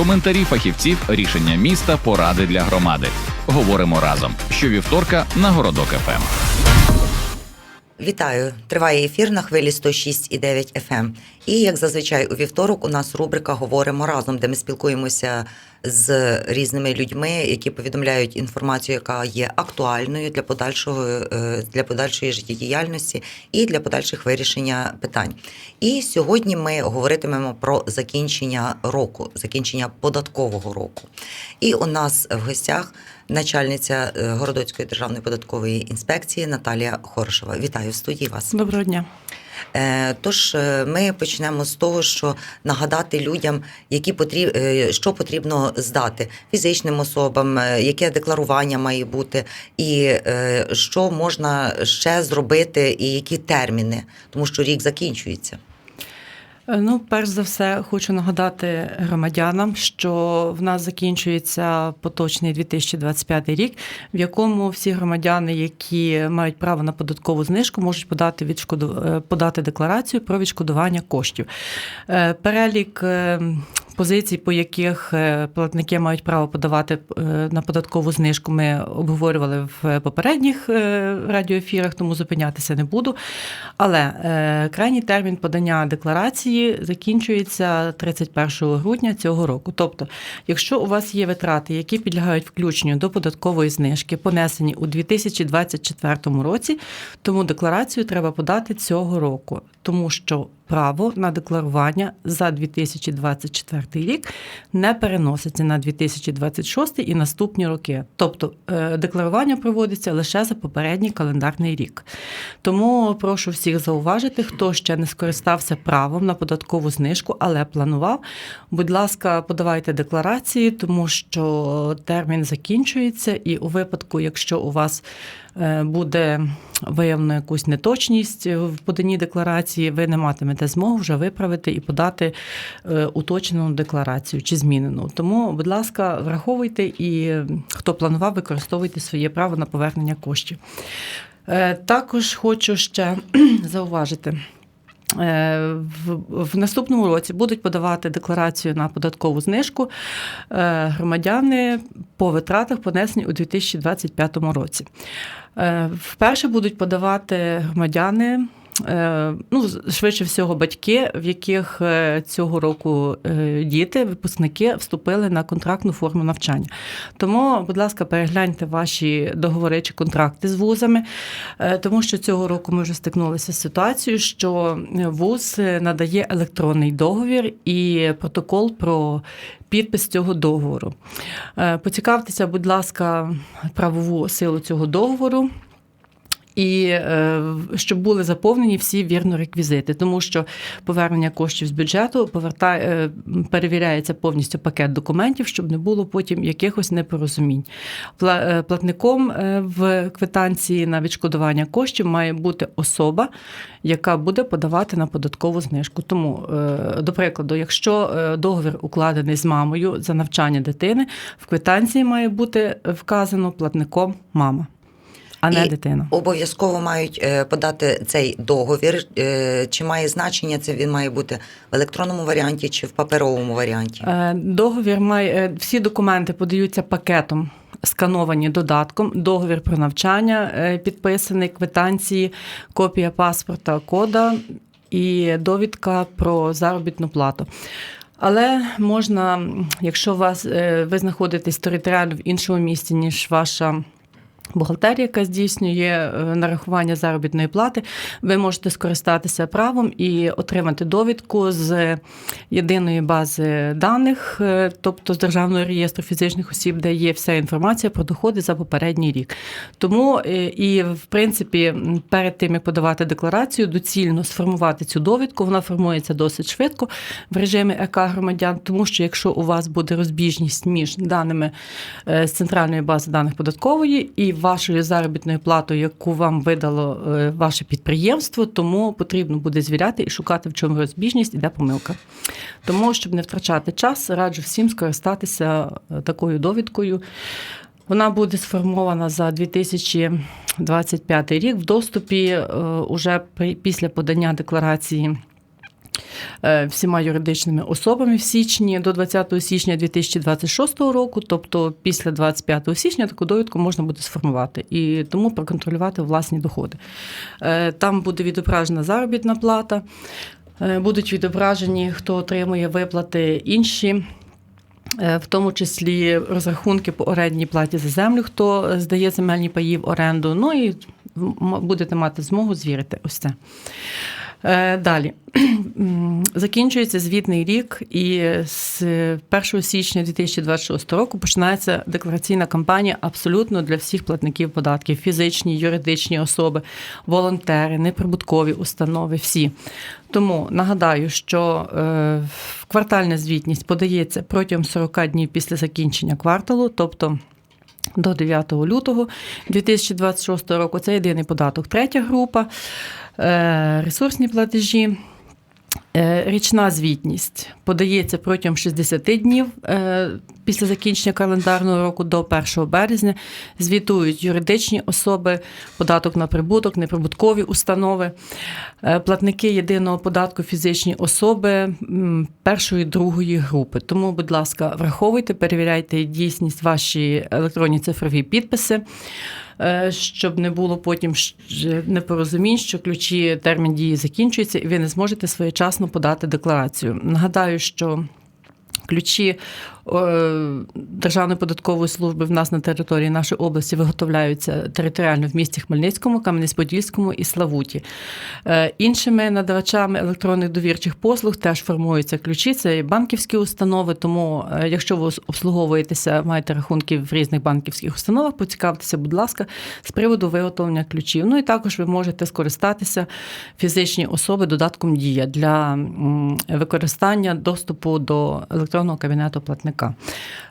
коментарі фахівців, рішення міста, поради для громади. Говоримо разом. Щовівторка на Городок. ФМ. Вітаю! Триває ефір на хвилі 106,9 FM. І як зазвичай у вівторок у нас рубрика Говоримо разом, де ми спілкуємося з різними людьми, які повідомляють інформацію, яка є актуальною для подальшого е, для подальшої життєдіяльності і для подальших вирішення питань. І сьогодні ми говоритимемо про закінчення року, закінчення податкового року. І у нас в гостях начальниця е, Городоцької державної податкової інспекції Наталія Хорошева. Вітаю в студії вас. Доброго дня. Е, Тож е, ми почнемо з того, що нагадати людям, які потріб... що потрібно здати фізичним особам, яке декларування має бути, і що можна ще зробити, і які терміни, тому що рік закінчується. Е, Ну, перш за все, хочу нагадати громадянам, що в нас закінчується поточний 2025 рік, в якому всі громадяни, які мають право на податкову знижку, можуть подати відшкоду... е, подати декларацію про відшкодування коштів. Е, Перелік позицій, по яких е, платники мають право подавати е, на податкову знижку, ми обговорювали в попередніх е, радіоефірах, тому зупинятися не буду. Але крайній термін подання декларації закінчується 31 грудня цього року. Тобто, якщо у вас є витрати, які підлягають включенню до податкової знижки, понесені у 2024 році, тому декларацію треба подати цього року, тому що право на декларування за 2024 рік не переноситься на 2026 і наступні роки. Тобто е, декларування проводиться лише за попередній календарний рік. Тому прошу всіх зауважити, хто ще не скористався правом на податкову знижку, але планував. Будь ласка, подавайте декларації, тому що термін закінчується, і у випадку, якщо у вас буде виявлено якусь неточність в поданні декларації, ви не матимете змогу вже виправити і подати е, уточнену декларацію чи змінену. Тому, будь ласка, враховуйте і е, хто планував, використовуйте своє право на повернення коштів. Е, Також хочу ще зауважити. Е, В, наступному році будуть подавати декларацію на податкову знижку е, громадяни по витратах, понесені у 2025 році. Е, Вперше будуть подавати громадяни. Е, Ну, швидше всього, батьки, в яких е, цього року е, діти, випускники вступили на контрактну форму навчання. Тому, будь ласка, перегляньте ваші договори чи контракти з вузами, тому що цього року ми вже стикнулися з ситуацією, що вуз надає електронний договір і протокол про підпис цього договору. Поцікавтеся, будь ласка, правову силу цього договору. І е, щоб були заповнені всі вірно реквізити, тому що повернення коштів з бюджету повертає, е, перевіряється повністю пакет документів, щоб не було потім якихось непорозумінь. Е, Платником в квитанції на відшкодування коштів має бути особа, яка буде подавати на податкову знижку. Тому, до прикладу, якщо договір укладений з мамою за навчання дитини, в квитанції має бути вказано платником мама. А не І дитина. Обов'язково мають е, подати цей договір. Е, Чи має значення це він має бути в електронному варіанті чи в паперовому варіанті? Е, Договір має е, всі документи подаються пакетом. Скановані додатком, договір про навчання підписаний, квитанції, копія паспорта, кода і довідка про заробітну плату. Але можна, якщо вас ви знаходитесь територіально в іншому місці, ніж ваша бухгалтерія, яка здійснює е, нарахування заробітної плати, ви можете скористатися правом і отримати довідку з єдиної бази даних, е, тобто з державного реєстру фізичних осіб, де є вся інформація про доходи за попередній рік. Тому е, і в принципі перед тим як подавати декларацію, доцільно сформувати цю довідку. Вона формується досить швидко в режимі ЕК громадян, тому що якщо у вас буде розбіжність між даними з центральної бази даних податкової і вашою заробітною платою, яку вам видало е, ваше підприємство, тому потрібно буде звіряти і шукати, в чому розбіжність і де помилка. Тому, щоб не втрачати час, раджу всім скористатися е, такою довідкою. Вона буде сформована за 2025 рік в доступі е, уже після подання декларації всіма юридичними особами в січні до 20 січня 2026 року, тобто після 25 січня таку довідку можна буде сформувати і тому проконтролювати власні доходи. Е, Там буде відображена заробітна плата, е, будуть відображені, хто отримує виплати інші. Е, В тому числі розрахунки по орендній платі за землю, хто е, здає земельні паї в оренду. Ну і будете мати змогу звірити ось це. Е, Далі закінчується звітний рік, і з 1 січня 2026 року починається деклараційна кампанія абсолютно для всіх платників податків: фізичні, юридичні особи, волонтери, неприбуткові установи. Всі. Тому нагадаю, що е, квартальна звітність подається протягом 40 днів після закінчення кварталу, тобто. До 9 лютого 2026 року це єдиний податок. Третя група, е, ресурсні платежі. Е, Річна звітність подається протягом 60 днів е, після закінчення календарного року до 1 березня. Звітують юридичні особи, податок на прибуток, неприбуткові установи, е, платники єдиного податку фізичні особи першої другої групи. Тому, будь ласка, враховуйте, перевіряйте дійсність ваші електронні цифрові підписи. Е, Щоб не було потім непорозумінь, що ключі термін дії закінчується, і ви не зможете своєчасно подати декларацію. Нагадаю, що ключі Державної податкової служби в нас на території нашої області виготовляються територіально в місті Хмельницькому, Кам'янець-Подільському і Славуті. Е, Іншими надавачами електронних довірчих послуг теж формуються ключі. Це і банківські установи. Тому, е, якщо ви обслуговуєтеся, маєте рахунки в різних банківських установах, поцікавтеся, будь ласка, з приводу виготовлення ключів. Ну і також ви можете скористатися фізичні особи додатком Дія для використання доступу до електронного кабінету платника.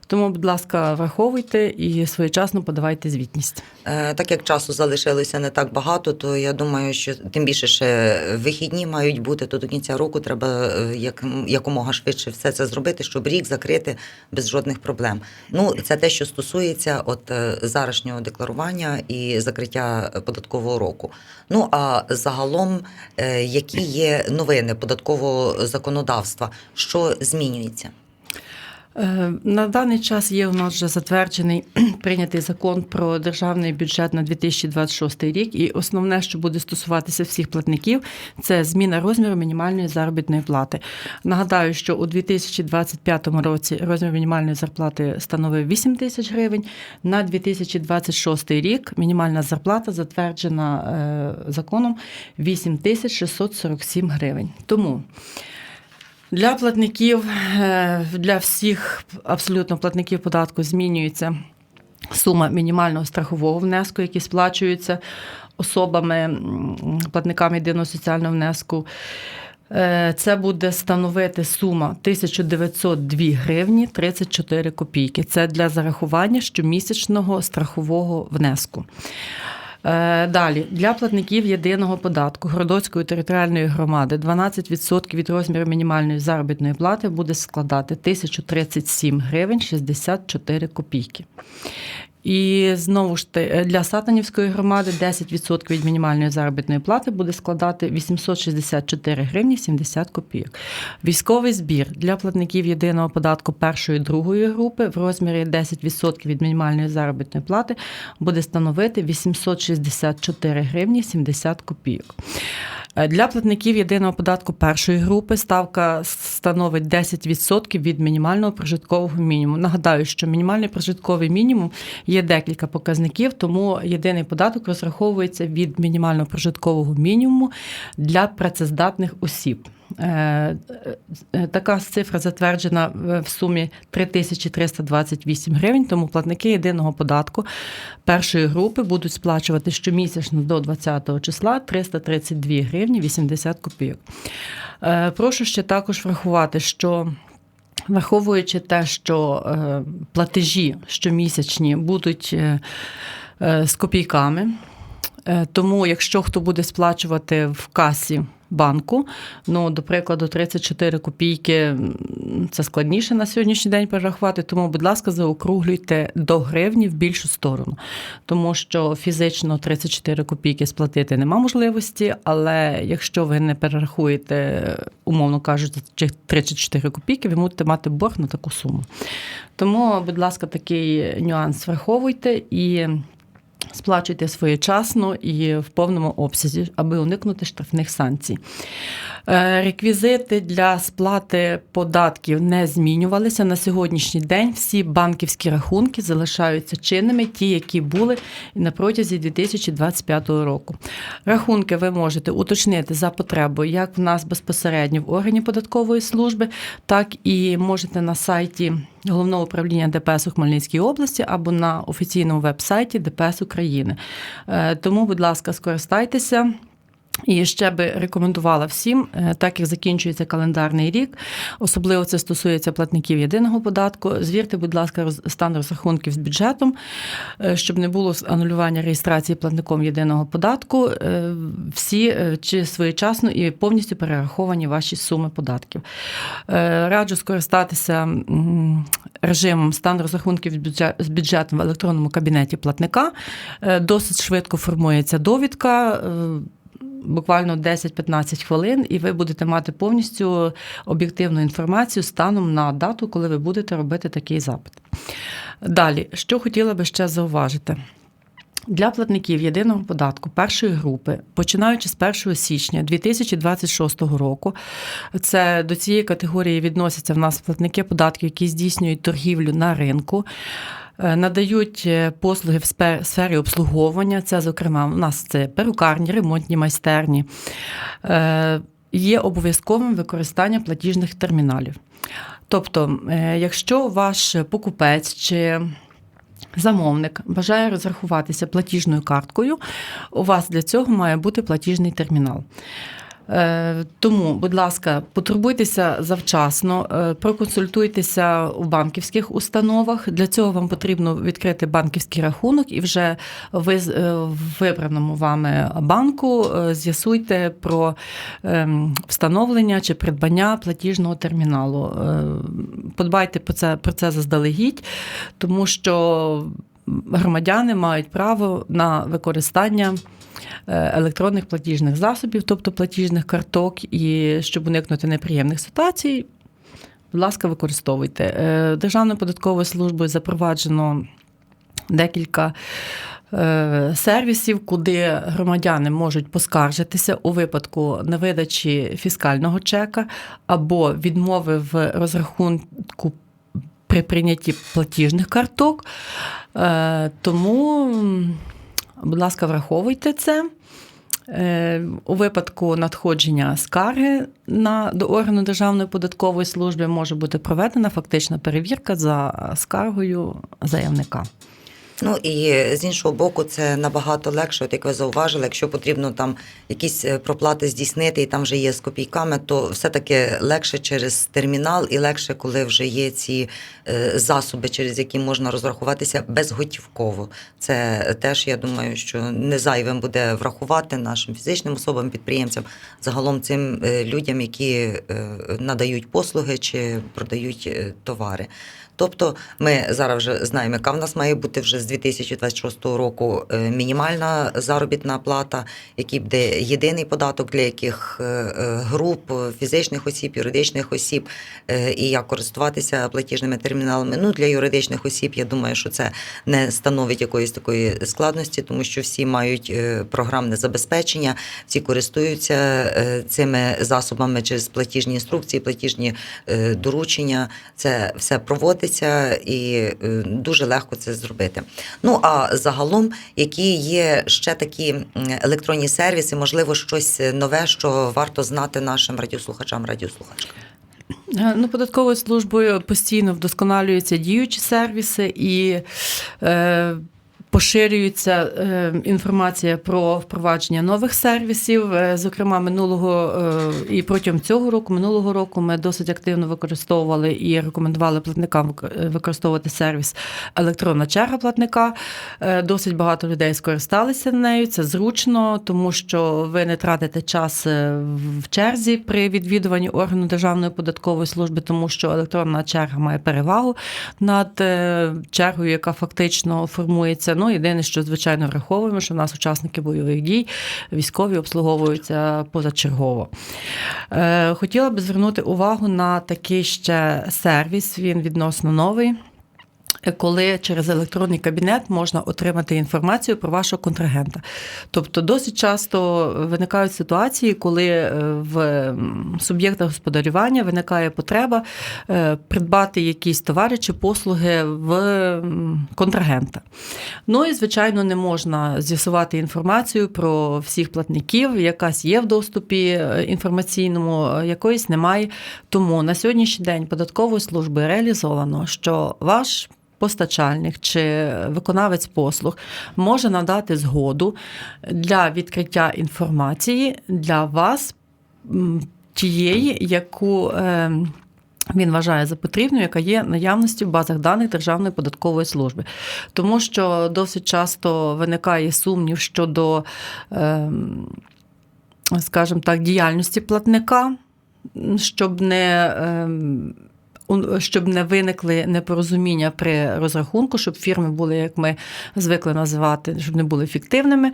Тому, будь ласка, враховуйте і своєчасно подавайте звітність. Е, Так як часу залишилося не так багато, то я думаю, що тим більше ще вихідні мають бути, то до кінця року треба е, як, якомога швидше все це зробити, щоб рік закрити без жодних проблем. Ну, це те, що стосується от е, зарашнього декларування і закриття податкового року. Ну а загалом, які є новини податкового законодавства, що змінюється? Е, На даний час є у нас вже затверджений прийнятий закон про державний бюджет на 2026 рік. І основне, що буде стосуватися всіх платників, це зміна розміру мінімальної заробітної плати. Нагадаю, що у 2025 році розмір мінімальної зарплати становив 8 тисяч гривень. На 2026 рік мінімальна зарплата затверджена е, законом 8 тисяч 647 гривень. Тому. Для платників, е, для всіх абсолютно платників податку змінюється сума мінімального страхового внеску, який сплачується особами, платниками єдиного соціального внеску. Е, Це буде становити сума 1902 гривні 34 копійки. Це для зарахування щомісячного страхового внеску. Е, Далі для платників єдиного податку Городоцької територіальної громади 12% від розміру мінімальної заробітної плати буде складати 1037 гривень 64 копійки. І знову ж таки, для Сатанівської громади 10% від мінімальної заробітної плати буде складати 864 гривні 70 копійок. Військовий збір для платників єдиного податку першої і другої групи в розмірі 10% від мінімальної заробітної плати буде становити 864 гривні 70 копійок. Е, Для платників єдиного податку першої групи ставка становить 10% від мінімального прожиткового мінімуму. Нагадаю, що мінімальний прожитковий мінімум є декілька показників, тому єдиний податок розраховується від мінімального прожиткового мінімуму для працездатних осіб. Е, е, Така цифра затверджена в сумі 3328 гривень, тому платники єдиного податку першої групи будуть сплачувати щомісячно до 20 числа 332 гривні 80 копійок. Е, Прошу ще також врахувати, що Враховуючи те, що платежі щомісячні будуть з копійками, тому якщо хто буде сплачувати в касі банку. Ну, до прикладу, 34 копійки це складніше на сьогоднішній день перерахувати. Тому, будь ласка, заокруглюйте до гривні в більшу сторону. Тому що фізично 34 копійки сплатити нема можливості, але якщо ви не перерахуєте, умовно кажучи, ці 34 копійки, ви будете мати борг на таку суму. Тому, будь ласка, такий нюанс враховуйте і. Сплачуйте своєчасно і в повному обсязі, аби уникнути штрафних санкцій. Е, Реквізити для сплати податків не змінювалися. На сьогоднішній день всі банківські рахунки залишаються чинними, ті, які були на протязі 2025 року. Рахунки ви можете уточнити за потребою як в нас безпосередньо в органі податкової служби, так і можете на сайті Головного управління ДПС у Хмельницькій області або на офіційному веб-сайті ДПС України. Е, Тому, будь ласка, скористайтеся. І ще би рекомендувала всім, е, так як закінчується календарний рік, особливо це стосується платників єдиного податку. Звірте, будь ласка, стан розрахунків з бюджетом, е, щоб не було анулювання реєстрації платником єдиного податку. е, Всі чи своєчасно і повністю перераховані ваші суми податків. Раджу скористатися режимом стан розрахунків з бюджетом в електронному кабінеті платника. Досить швидко формується довідка. Буквально 10-15 хвилин, і ви будете мати повністю об'єктивну інформацію станом на дату, коли ви будете робити такий запит. Далі, що хотіла би ще зауважити. Для платників єдиного податку першої групи, починаючи з 1 січня 2026 року, це до цієї категорії відносяться в нас платники податків, які здійснюють торгівлю на ринку. Е, Надають е, послуги в сфері обслуговування. Це, зокрема, у нас це перукарні, ремонтні майстерні. Е, Є обов'язковим використання платіжних терміналів. Тобто, якщо ваш покупець чи замовник бажає розрахуватися платіжною карткою, у вас для цього має бути платіжний термінал. Е, Тому, будь ласка, потурбуйтеся завчасно, е, проконсультуйтеся у банківських установах. Для цього вам потрібно відкрити банківський рахунок і вже ви е, в вибраному вами банку з'ясуйте про ем, встановлення чи придбання платіжного терміналу. Подбайте про це, про це заздалегідь, тому що громадяни мають право на використання електронних платіжних засобів, тобто платіжних карток, і щоб уникнути неприємних ситуацій, будь ласка, використовуйте. Е, Державною податковою службою запроваджено декілька. е, Сервісів, куди громадяни можуть поскаржитися у випадку невидачі фіскального чека або відмови в розрахунку при прийнятті платіжних карток. Е, Тому, будь ласка, враховуйте це. Е, У випадку надходження скарги на, до органу Державної податкової служби може бути проведена фактична перевірка за скаргою заявника. Ну і з іншого боку, це набагато легше, от як ви зауважили, якщо потрібно там якісь е, проплати здійснити, і там вже є з копійками, то все-таки легше через термінал і легше, коли вже є ці е, засоби, через які можна розрахуватися безготівково. Це теж я думаю, що не зайвим буде врахувати нашим фізичним особам, підприємцям, загалом цим е, людям, які е, надають послуги чи продають е, товари. Тобто ми зараз вже знаємо, яка в нас має бути вже з 2026 року е, мінімальна заробітна плата, який буде єдиний податок для яких е, е, груп фізичних осіб, юридичних осіб, і як користуватися платіжними терміналами. Ну для юридичних осіб, я думаю, що це не становить якоїсь такої складності, тому що всі мають програмне забезпечення, всі користуються цими засобами через платіжні інструкції, платіжні доручення. Це все проводиться і е, дуже легко це зробити. Ну а загалом, які є ще такі електронні сервіси, можливо, щось нове, що варто знати нашим радіослухачам, радіослухачкам. Е, Ну, податковою службою постійно вдосконалюються діючі сервіси, і е, Поширюється е, інформація про впровадження нових сервісів. Е, Зокрема, минулого е, і протягом цього року, минулого року, ми досить активно використовували і рекомендували платникам використовувати сервіс електронна черга платника. Досить багато людей скористалися нею. Це зручно, тому що ви не тратите час в черзі при відвідуванні органу Державної податкової служби, тому що електронна черга має перевагу над чергою, яка фактично формується. Ну, єдине, що звичайно враховуємо, що в нас учасники бойових дій, військові обслуговуються позачергово. Е, Хотіла би звернути увагу на такий ще сервіс. Він відносно новий. Коли через електронний кабінет можна отримати інформацію про вашого контрагента. Тобто досить часто виникають ситуації, коли е, в суб'єктах господарювання виникає потреба е, придбати якісь товари чи послуги в контрагента. Ну і, звичайно, не можна з'ясувати інформацію про всіх платників, якась є в доступі е, інформаційному, якоїсь немає. Тому на сьогоднішній день податковою службою реалізовано, що ваш Постачальник чи виконавець послуг може надати згоду для відкриття інформації для вас тієї, яку е, він вважає за потрібну, яка є наявності в базах даних Державної податкової служби. Тому що досить часто виникає сумнів щодо, е, скажімо так, діяльності платника, щоб не. Щоб не виникли непорозуміння при розрахунку, щоб фірми були, як ми звикли називати, щоб не були фіктивними.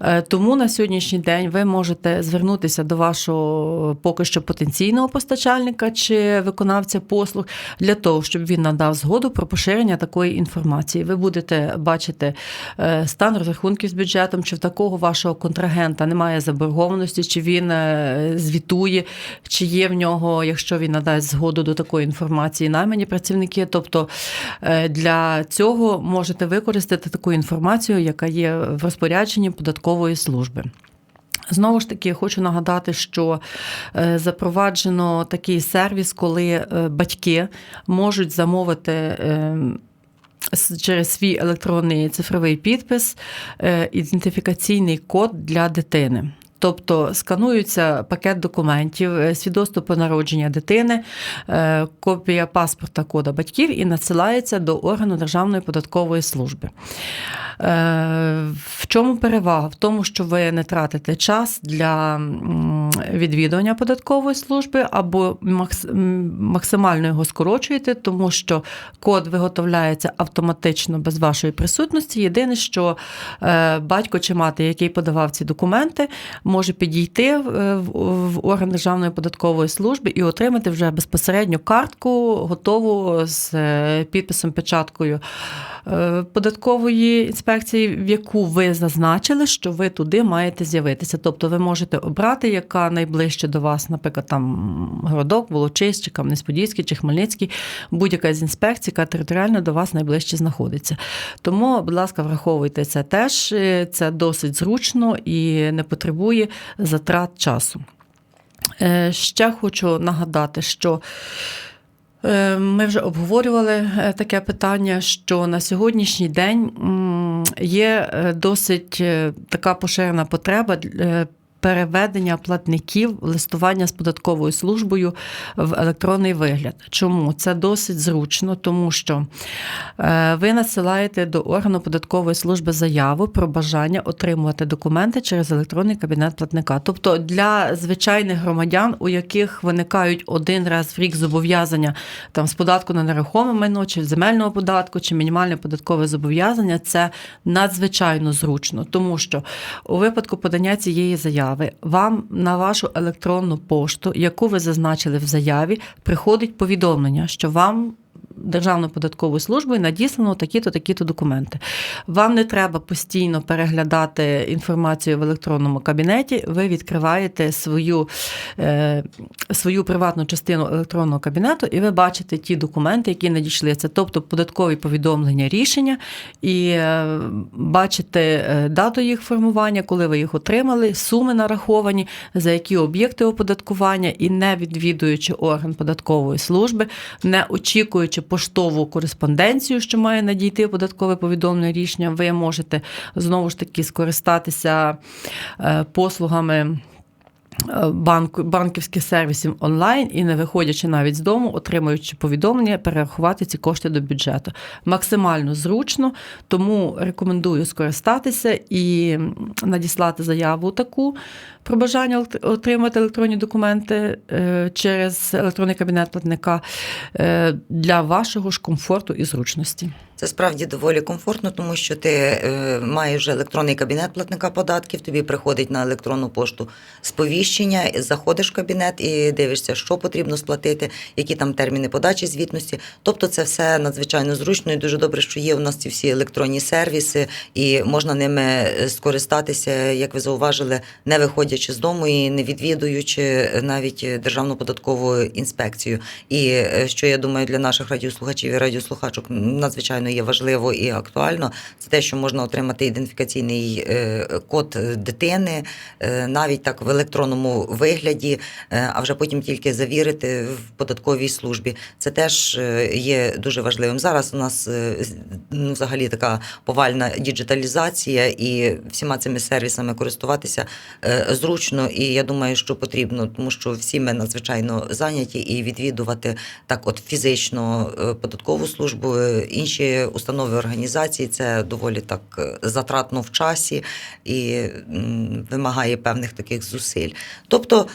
Е, Тому на сьогоднішній день ви можете звернутися до вашого поки що потенційного постачальника чи виконавця послуг для того, щоб він надав згоду про поширення такої інформації. Ви будете бачити е, стан розрахунків з бюджетом, чи в такого вашого контрагента немає заборгованості, чи він е, звітує, чи є в нього, якщо він надасть згоду до такої інформації, наймані працівники. Тобто е, для цього можете використати таку інформацію, яка є в розпорядженні податкової служби. Знову ж таки, хочу нагадати, що е, запроваджено такий сервіс, коли е, батьки можуть замовити. Через свій електронний цифровий підпис ідентифікаційний код для дитини. Тобто сканується пакет документів, е, свідоцтво про народження дитини, е, копія паспорта кода батьків і надсилається до органу Державної податкової служби. Е, В чому перевага? В тому, що ви не тратите час для відвідування податкової служби або максимально його скорочуєте, тому що код виготовляється автоматично без вашої присутності. Єдине, що батько чи мати, який подавав ці документи, може підійти е, в орган Державної податкової служби і отримати вже безпосередньо картку, готову з е, підписом, печаткою е, податкової інспекції, в яку ви зазначили, що ви туди маєте з'явитися. Тобто ви можете обрати, яка найближче до вас, наприклад, там Городок, Волочиськ, чи Кам'янець-Подільський, чи Хмельницький, будь-яка з інспекцій, яка територіально до вас найближче знаходиться. Тому, будь ласка, враховуйте це теж. Це досить зручно і не потребує затрат часу. Е, Ще хочу нагадати, що е, ми вже обговорювали е, таке питання, що на сьогоднішній день є досить така поширена потреба переведення платників листування з податковою службою в електронний вигляд. Чому? Це досить зручно, тому що е, ви надсилаєте до органу податкової служби заяву про бажання отримувати документи через електронний кабінет платника. Тобто для звичайних громадян, у яких виникають один раз в рік зобов'язання там з податку на нерухоме майно, чи земельного податку, чи мінімальне податкове зобов'язання, це надзвичайно зручно, тому що у випадку подання цієї заяви вам на вашу електронну пошту, яку ви зазначили в заяві, приходить повідомлення, що вам. Державною податковою службою надіслано такі-то, такі-то документи. Вам не треба постійно переглядати інформацію в електронному кабінеті. Ви відкриваєте свою, е, свою приватну частину електронного кабінету, і ви бачите ті документи, які надійшли. Це тобто податкові повідомлення, рішення, і е, бачите е, дату їх формування, коли ви їх отримали, суми нараховані, за які об'єкти оподаткування, і не відвідуючи орган податкової служби, не очікуючи поштову кореспонденцію, що має надійти податкове повідомлення рішення, ви можете знову ж таки скористатися е, послугами. е, Банку банківських сервісів онлайн і не виходячи навіть з дому, отримуючи повідомлення, перерахувати ці кошти до бюджету. Максимально зручно, тому рекомендую скористатися і надіслати заяву таку про бажання отримати електронні документи е, через електронний кабінет платника е, для вашого ж комфорту і зручності. Це справді доволі комфортно, тому що ти е, маєш електронний кабінет платника податків, тобі приходить на електронну пошту сповіщення, заходиш в кабінет і дивишся, що потрібно сплатити, які там терміни подачі звітності. Тобто це все надзвичайно зручно і дуже добре, що є у нас ці всі електронні сервіси, і можна ними скористатися, як ви зауважили, не виходячи з дому і не відвідуючи навіть Державну податкову інспекцію. І е, що я думаю, для наших радіослухачів і радіослухачок надзвичайно є важливо і актуально, це те, що можна отримати ідентифікаційний е, код дитини, е, навіть так в електронному вигляді, а вже потім тільки завірити в податковій службі. Це теж є дуже важливим. Зараз у нас ну, взагалі така повальна діджиталізація, і всіма цими сервісами користуватися е, зручно, і я думаю, що потрібно, тому що всі ми надзвичайно зайняті і відвідувати так, от фізично е, податкову службу, е, інші установи організації. Це доволі так е, затратно в часі і вимагає певних таких зусиль. Тобто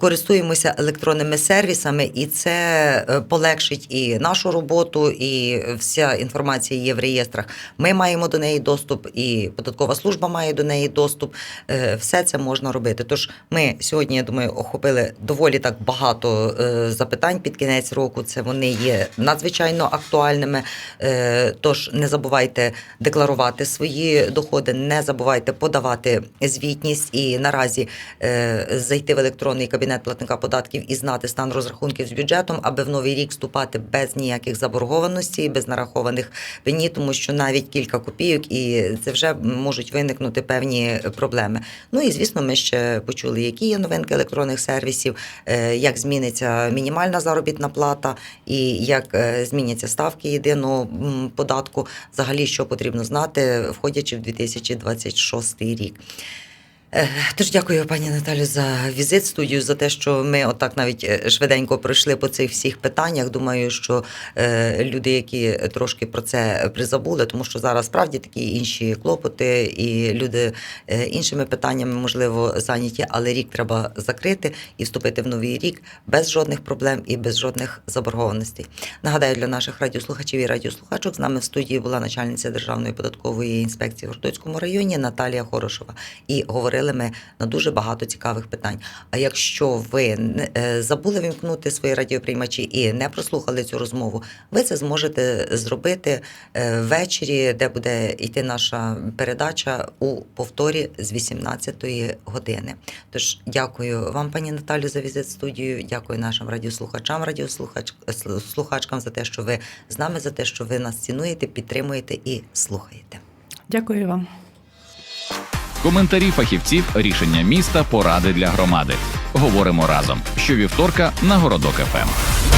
користуємося електронними сервісами, і це полегшить і нашу роботу, і вся інформація є в реєстрах. Ми маємо до неї доступ, і податкова служба має до неї доступ. Все це можна робити. Тож ми сьогодні, я думаю, охопили доволі так багато е, запитань під кінець року. Це вони є надзвичайно актуальними. Е, Тож не забувайте декларувати свої доходи, не забувайте подавати звітність і наразі е, зайти в електронний кабінет платника податків і знати стан розрахунків з бюджетом, аби в новий рік вступати без ніяких заборгованостей, без нарахованих пені, тому що навіть кілька копійок, і це вже можуть виникнути певні проблеми. Ну і звісно, ми ще почули, які є новинки електронних сервісів, е, як зміниться мінімальна заробітна плата, і як е, зміняться ставки єдиного податку. Взагалі, що потрібно знати, входячи в 2026 рік. Е, Тож дякую, пані Наталю, за візит студію, за те, що ми отак навіть е, швиденько пройшли по цих всіх питаннях. Думаю, що е, люди, які трошки про це призабули, тому що зараз справді такі інші клопоти, і люди іншими питаннями можливо зайняті, але рік треба закрити і вступити в новий рік без жодних проблем і без жодних заборгованостей. Нагадаю, для наших радіослухачів і радіослухачок з нами в студії була начальниця Державної податкової інспекції в Городоцькому районі Наталія Хорошова. І говорили ми на дуже багато цікавих питань. А якщо ви е, забули вімкнути свої радіоприймачі і не прослухали цю розмову, ви це зможете зробити е, ввечері, де буде йти наша передача у повторі з 18-ї години. Тож дякую вам, пані Наталю, за візит в студію. Дякую нашим радіослухачам, радіослухачкам за те, що ви з нами, за те, що ви нас цінуєте, підтримуєте і слухаєте. Дякую вам. Коментарі фахівців, рішення міста, поради для громади. Говоримо разом. Щовівторка на Городок ФМ.